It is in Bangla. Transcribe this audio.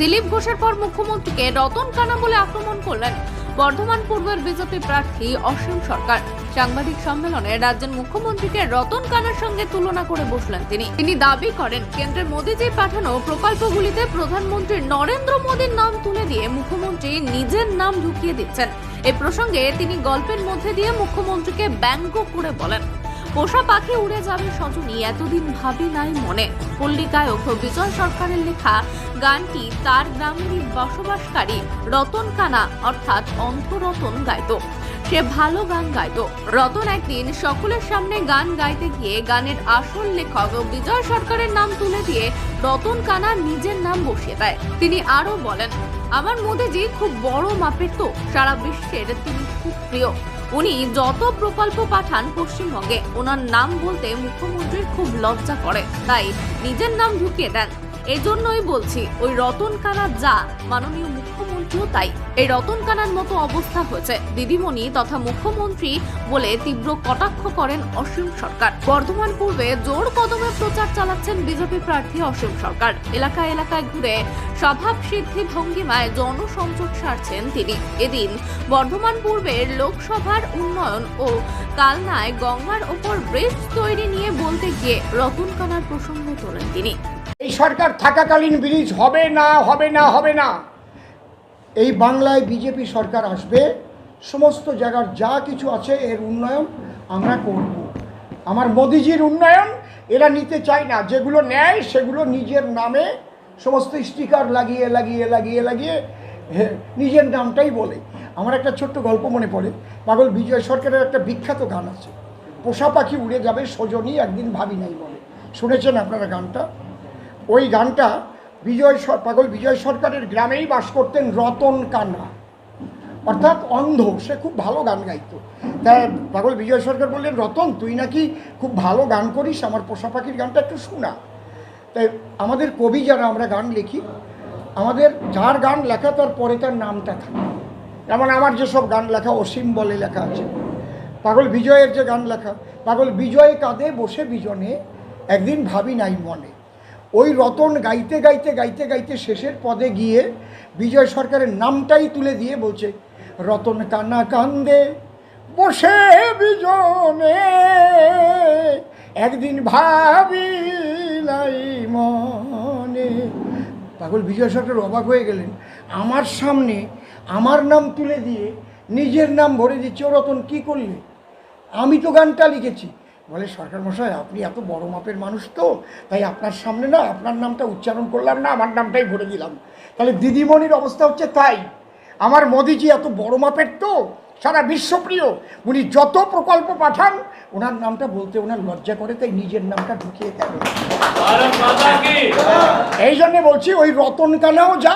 দিলীপ ঘোষের পর মুখ্যমন্ত্রীকে রতন কানা বলে আক্রমণ করলেন বর্ধমান পূর্বের বিজেপি প্রার্থী অসীম সরকার। সাংবাদিক সম্মেলনে রাজ্যের মুখ্যমন্ত্রীকে রতন কানার সঙ্গে তুলনা করে বসলেন তিনি। তিনি দাবি করেন, কেন্দ্রের মোদীজি পাঠানো প্রকল্পগুলিতে প্রধানমন্ত্রী নরেন্দ্র মোদীর নাম তুলে দিয়ে মুখ্যমন্ত্রী নিজের নাম ঢুকিয়ে দিচ্ছেন। এ প্রসঙ্গে তিনি গল্পের মধ্যে দিয়ে মুখ্যমন্ত্রীকে ব্যঙ্গ করে বলেন। পোষা পাখি উড়ে যাবে সজনী এতদিন ভাবি নাই মনে। পল্লী গায়ক বিজয় সরকারের লেখা গানটি তার গ্রামেরই বসবাসকারী রতন কানা, অর্থাৎ অন্তরতন গাইত। সে ভালো গান গাইত। রতন একদিন সকলের সামনে গান গাইতে গিয়ে গানের আসল লেখক বিজয় সরকারের নাম তুলে দিয়ে রতন কানা নিজের নাম বসিয়ে দেয়। তিনি আরও বলেন আমার মোদিজি খুব বড় মাপের তো, সারা বিশ্বের তিনি খুব প্রিয়। উনি যত প্রকল্প পাঠান পশ্চিমবঙ্গে, ওনার নাম বলতে মুখ্যমন্ত্রীর খুব লজ্জা করে। তাই নিজের নাম ঢুকিয়ে দেন। এই জন্যই বলছি, ওই রতন কানা যা, মাননীয় মুখ্যমন্ত্রীও তাই। এই রতন কানার মতো অবস্থা হয়েছে, দিদিমণি তথা মুখ্যমন্ত্রী বলে তীব্র কটাক্ষ করেন অসীম সরকার। বর্ধমান পূর্বে জোর কদমে প্রচার চালাচ্ছেন বিজেপি প্রার্থী অসীম সরকার। এলাকা এলাকায় ঘুরে স্বভাব সিদ্ধি ভঙ্গিমায় জনসংযোগ সারছেন তিনি। এদিন বর্ধমান পূর্বের লোকসভার উন্নয়ন ও কালনায় গঙ্গার ওপর ব্রিজ তৈরি নিয়ে বলতে গিয়ে রতন কানার প্রসঙ্গ তোলেন তিনি। এই সরকার থাকাকালীন ব্রিজ হবে না হবে না হবে না। এই বাংলায় বিজেপি সরকার আসবে, সমস্ত জায়গার যা কিছু আছে এর উন্নয়ন আমরা করব। আমার মোদিজির উন্নয়ন, এরা নিতে চায় না। যেগুলো নেয় সেগুলো নিজের নামে সমস্ত স্টিকার লাগিয়ে লাগিয়ে লাগিয়ে লাগিয়ে নিজের নামটাই বলে। আমার একটা ছোট্ট গল্প মনে পড়ে। পাগল বিজয় সরকারের একটা বিখ্যাত গান আছে। পোষা পাখি উড়ে যাবে, সজনী একদিন ভাবি নাই বলে। শুনেছেন আপনারা গানটা? ওই গানটা বিজয় পাগল বিজয় সরকারের গ্রামেই বাস করতেন রতন কান্না। অর্থাৎ অন্ধ, সে খুব ভালো গান গাইতো। তাই পাগল বিজয় সরকার বললেন, রতন, তুই নাকি খুব ভালো গান করিস, আমার পোষা পাখির গানটা একটু শোনা। তাই আমাদের কবি যারা, আমরা গান লিখি, আমাদের যার গান লেখা, তার পরে তার নামটা থাকে। যেমন আমার যেসব গান লেখা, অসীম বলে লেখা আছে। পাগল বিজয়ের যে গান লেখা, পাগল বিজয় কাঁদে, বসে বিজনে, একদিন ভাবি নাই মনে। ওই রতন গাইতে গাইতে গাইতে গাইতে শেষের পদে গিয়ে বিজয় সরকারের নামটাই তুলে দিয়ে বলছে, রতন কান্না কান্দে, বসে বিজনে, একদিন ভাবি নাই মনে। পাগল, বিজয় সরকার অবাক হয়ে গেলেন। আমার সামনে আমার নাম তুলে দিয়ে নিজের নাম ভরে দিচ্ছে ও রতন কী করলে? আমি তো গানটা লিখেছি। বলে সরকার মশাই আপনি এত বড় মাপের মানুষ তো তাই আপনার সামনে না আপনার নামটা উচ্চারণ করলাম না আমার নামটাই ভরে দিলাম। তাহলে দিদিমণির অবস্থা হচ্ছে তাই। আমার মোদিজি এত বড় মাপের তো সারা বিশ্বপ্রিয়। উনি যত প্রকল্প পাঠান ওনার নামটা বলতে ওনার লজ্জা করে তাই নিজের নামটা ঢুকিয়ে দেন। এই জন্যে বলছি ওই রতন কানাও যা